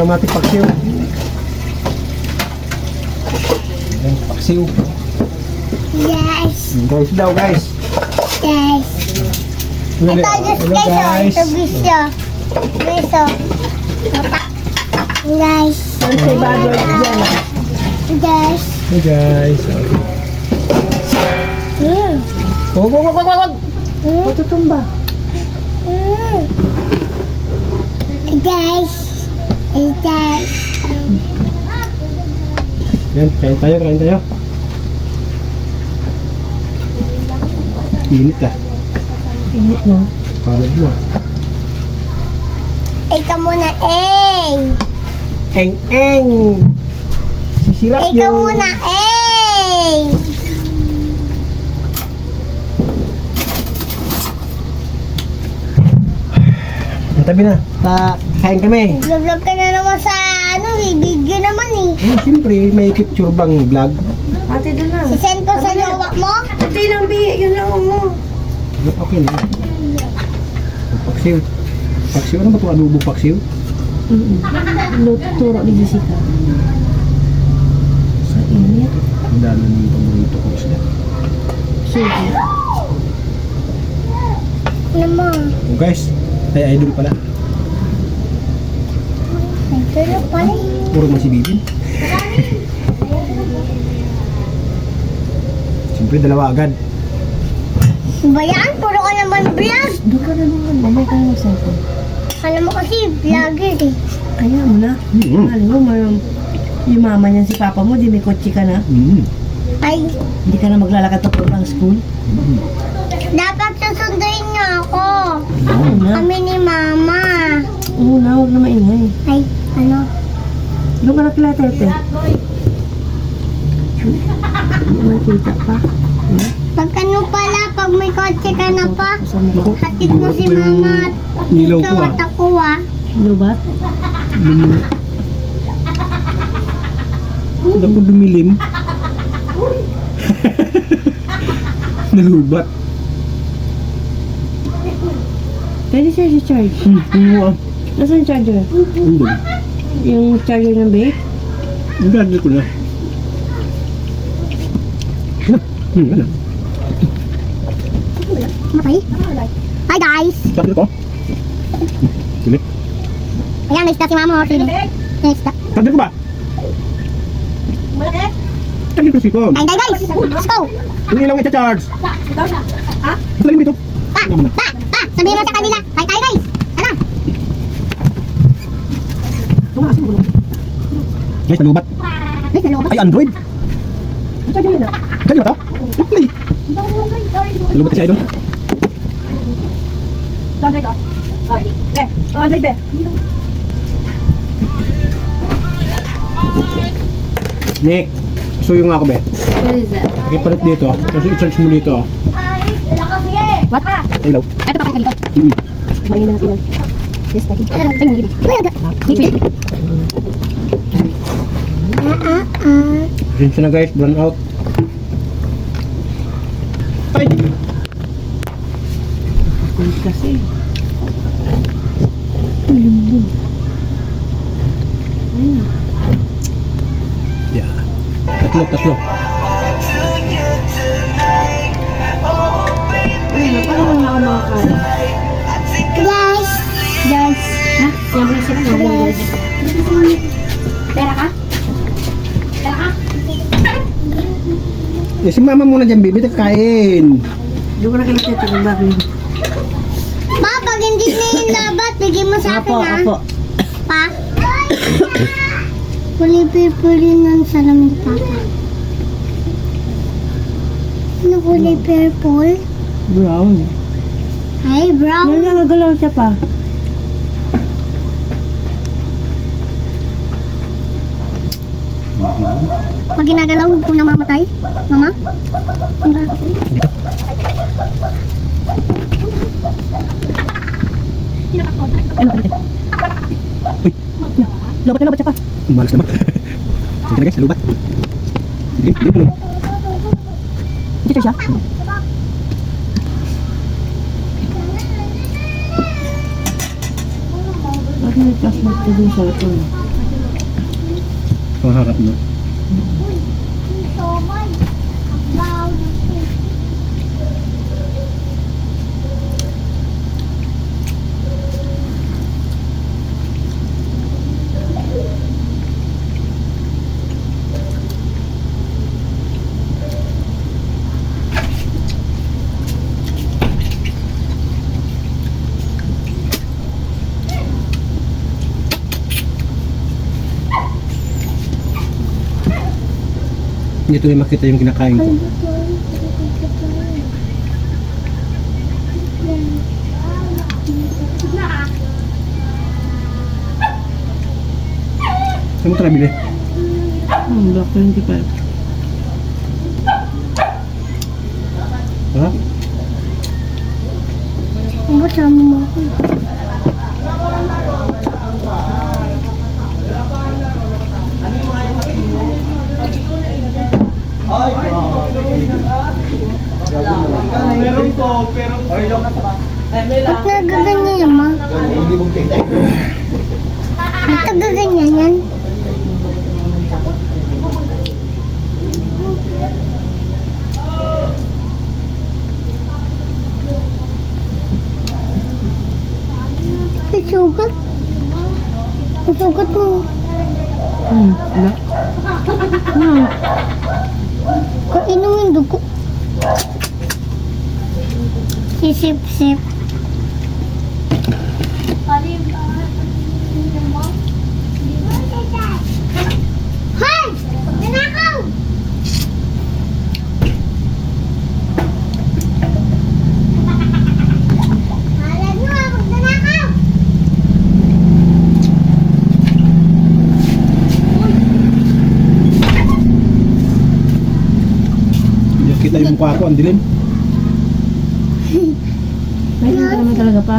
Ang ulam natin paksiw. Ayan, paksiw. Yes. Ayan, Guys daw guys. Yes. Hello, Ito, just hello, guys, oh. guys. Ito, gusto. Gusto. Guys. Ang say bad words dyan. Guys. Hey guys. Mm. Wag, wag, wag, wag, wag. Mm. Matutumba. Mm. Guys. Guys. Yan, kain tayo, kain tayo. Init ah. Init na. Parang mo. Ikaw muna, eh. Eng, eng. Sisirap Ikaw muna, eh. Ang tabi na. Ta, kain kami. Vlog ka na naman sa ano, eh. Video naman eh. Eh, siyempre, may picture bang vlog? Ate doon na. Sisend ko sa jowa mo. Ate lang, Bi. Yun lang mo. Okay na. Paksiw. Paksiw, ano ba ito? Adobo paksiw? Luto, turo ni Jessica. Sa init. Ang dami ng paborito ko sila. Sige. Ano mo? Oh, guys, ay idol pala. Pero pala eh. Puro man si Bibin. Siyempre, dalawa agad. Ba yan? Puro ka naman vlog. Doon ka na naman. Mamay ka na cellphone. Alam mo kasi, vlogger eh. Kaya mo na. Mm. Alam mo, may, yung mama niyan si papa mo, di may kotse ka na. Mm. Ay, Hindi ka na maglalakad pa ng school. Mm. dapat susunduin niyo ako. Oo na. Kami ni mama. Oo na, huwag na maingay. Ay, ano? Doon ka na kila tete. Hindi mo kita pa. Pag ano pala, pag may kotse ka na pa, hatid mo si mama at ikaw at ako ah. Lubat? Lum... Ano po dumilim? Nalubat. Pwede siya si charge. Hmm, ano ah? Nasaan yung charger? Andun. Yung charger ng vape? Ang dami ko na. Hmm, ano? Matay? Hi guys! Sabi ko. Sili. Ayan, naista si mama. Sino? Naista. Sabi ko ba? Sabi ko si Kon. Ay, guys! Let's go! Yung ilaw ita-charge. Dali mo ito. Pa! Pa! Pa! Sabihin mo sa kanila. Hi, hi guys! Ano? Guys, nalubat. Guys, naloko Ay, Android. Kaya ba ito? Play. Nalubat si Idol. Nick, suyo nga ako, be. What is that? Ipalit dito. Kasi i-charge mo dito. What? Ilaw. Ito pa kayo dito. Mm. Kumain na natin. Pasensya na guys, burn out. Ay! Kulit kasi. Yeah. Tatlo, tatlo. Ay, mo na ako makakain? Eh, si mama muna dyan, baby. Kain. Doon ko na tete ng bagay. Pa, pag hindi na yung labat, bigyan mo sa akin Apo, ha. apo. Pa? Kulay-purple ng salamin papa. Ano kulay purple? Brown. Ay, Ano brown. na nagalaw siya pa? Pag ginagalaw, huwag ko na mamatay. Mama? Ano? Ano ka Uy, Lobat na lobat siya pa. umalas naman. Sige na guys, lubat. Sige, sige. Dito siya. Ba't may password ko dun sa ito? Pangharap mo. Hindi tuloy makita yung kinakain ko. Saan mo ito nabili? Hmm, Block 25. Ha? Ang mo ako. Ba't nagaganyan yan, ma? Ba't nagaganyan yan? May sugat. May sugat mo. Hmm, wala. Hmm. Kainom yung dugo. Sisip-sip. Hoy! Nanakaw! Alam nyo ah, magnanakaw! Hindi kita yung mukha ko, ang dilim. May ka naman talaga pa.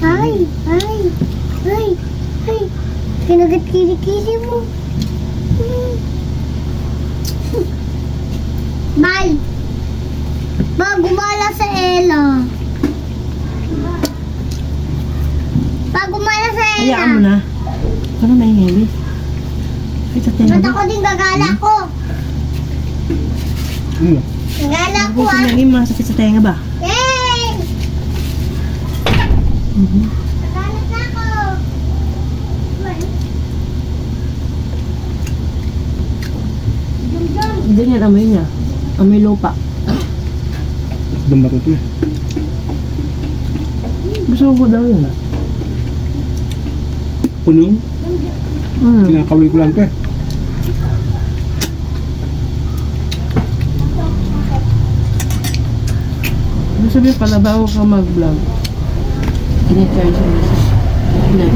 Ay, ay, ay, ay. Kinagat kili-kili mo. Hmm. Bal! Ma, gumala sa Ella. Pa, gumala sa Ella. Hayaan mo na. Ano may ngebe? Ito tayo Ba't ba? ako din gagala ko? Ano? Gagala ko Gusto ah. nang yung masakit sa tenga ba? Yay! Mhm. Gagala na ako. Jum, jum. Hindi yan amoy niya. Amoy lupa. Dumba ko ito eh. Gusto ko daw yun. Punong, Hmm. kinakawin ko lang ito eh. Gusto sabihin pala bago ka mag-vlog. Kine-charge mo sa vlog.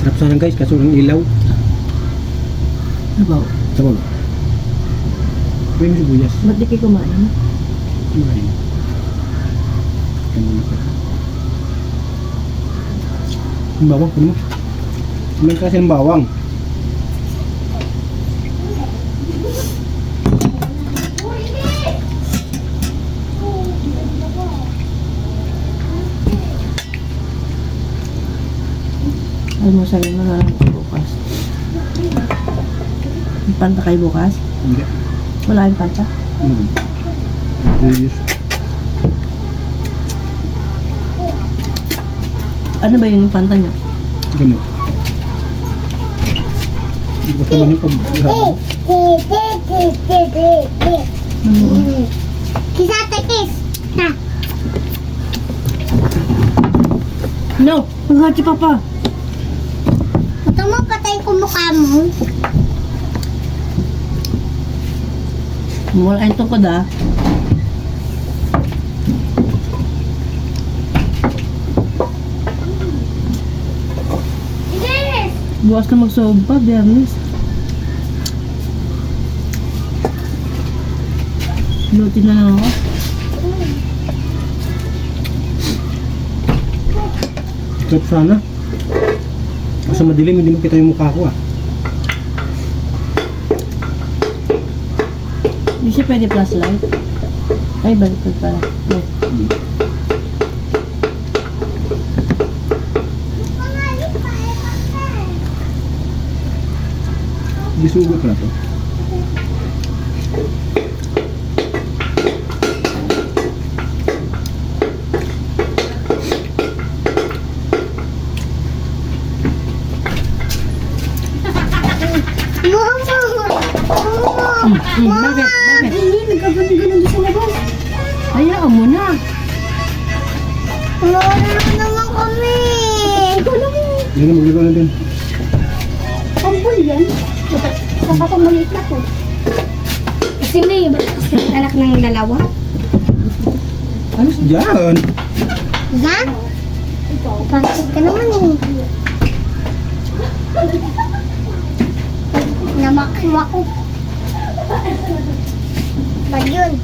Sarap sana guys, kaso ng ilaw. Ano ba? Sabon. Pwede mo sibuyas. Ba't di kayo kumain? Kumain. Ganun ako. Ang bawang, kunin mo. Kumain kasi ng bawang. Almusal na lang bukas. May panta kayo bukas? Hindi. Wala yung panta? Hmm. Sibuyas. Ano ba yung panta niya? Ganun. Hindi ko pag Ano? Kiss ate, kiss. Ha. No! Ang hachi papa! Gusto mo patay ko mukha mo? Wala yung tungkod ah. Yes! Bukas na magsob pa, Bernis. Luti na lang ako. Sarap sana. Basta madilim, hindi makita yung mukha ko ah. Hindi siya pwede flashlight. Ay, baliktad pala. Yeah. Hmm. Gisugot na to. Yan na, maglaro na din. Pambul yan. Sa patang maliit na po. Kasi may kasi anak ng dalawa. Ano dyan? Ga? Pansit ka naman eh. Namakwa ko. Ba't yun?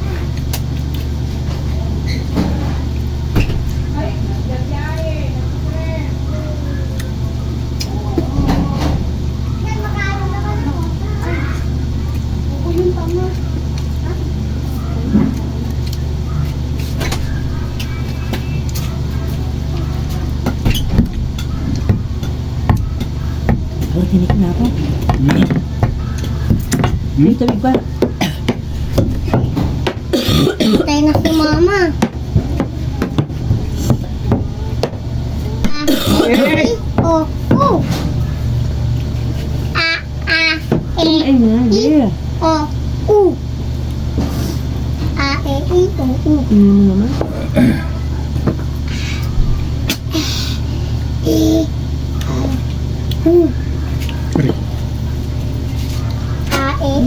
Oh, tinik na ako. Hmm? May tabig pa. Tayo na si mama. Ah, eh, oh, oh. Ah, ah, eh, Ay nga, yeah. oh, uh. Ah, eh, i, oh, uh. Tingnan mo naman. Eh, uh. Pare. Ah, eh,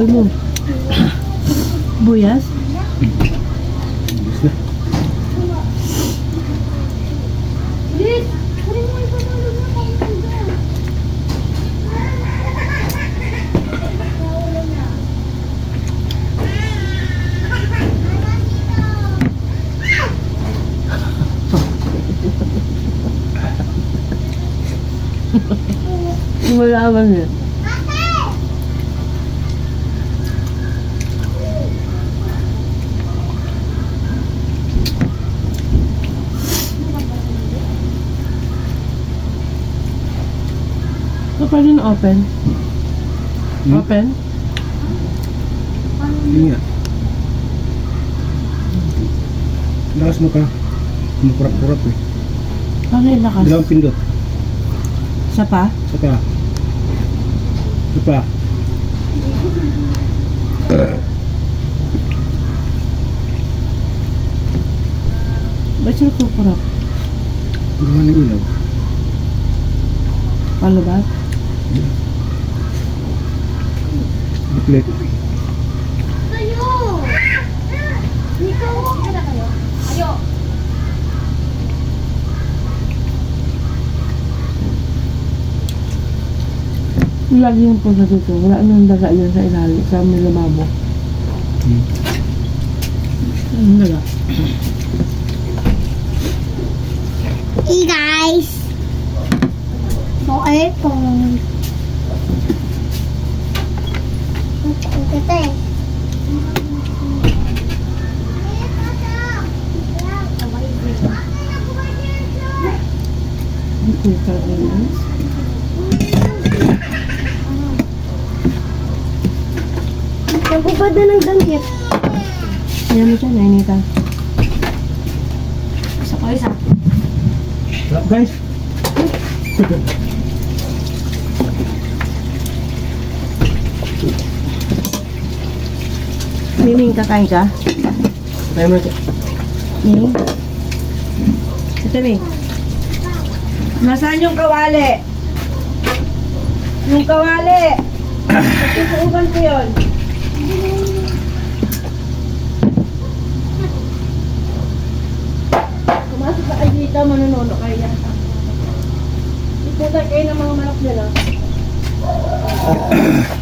Laboy mo? Buyas? Na. Malaman niya. Pa rin open. Hmm? Open? Hindi nga. Lakas mo ka. Kumupurap-purap eh. Bakit lakas? Dalawang pindot. Isa pa? Isa pa. Isa pa. Ba't siya kukurap? Gawa ng ilaw. Palubat? Buklet. Kayo! Dito, kada kayo. Ayo. Lagi yung punta dito. Wala nang daga yan sa ilalim. Sa may lababo. Hmm. Ano daga? Hey guys! Okay po. Ang kita eh. Dito yung kainan. Nagubad na ng danggit. Ayan mo siya, nainita. Isa ko isa. Guys. Mining, kakain ka? Tayo mo ito. Mining? Ito, Ming. Nasaan yung kawali? Yung kawali! Susuuban ko yun. Pumasok ka kayo dito, manunono kayo yan. Iputan kayo ng mga manok nila.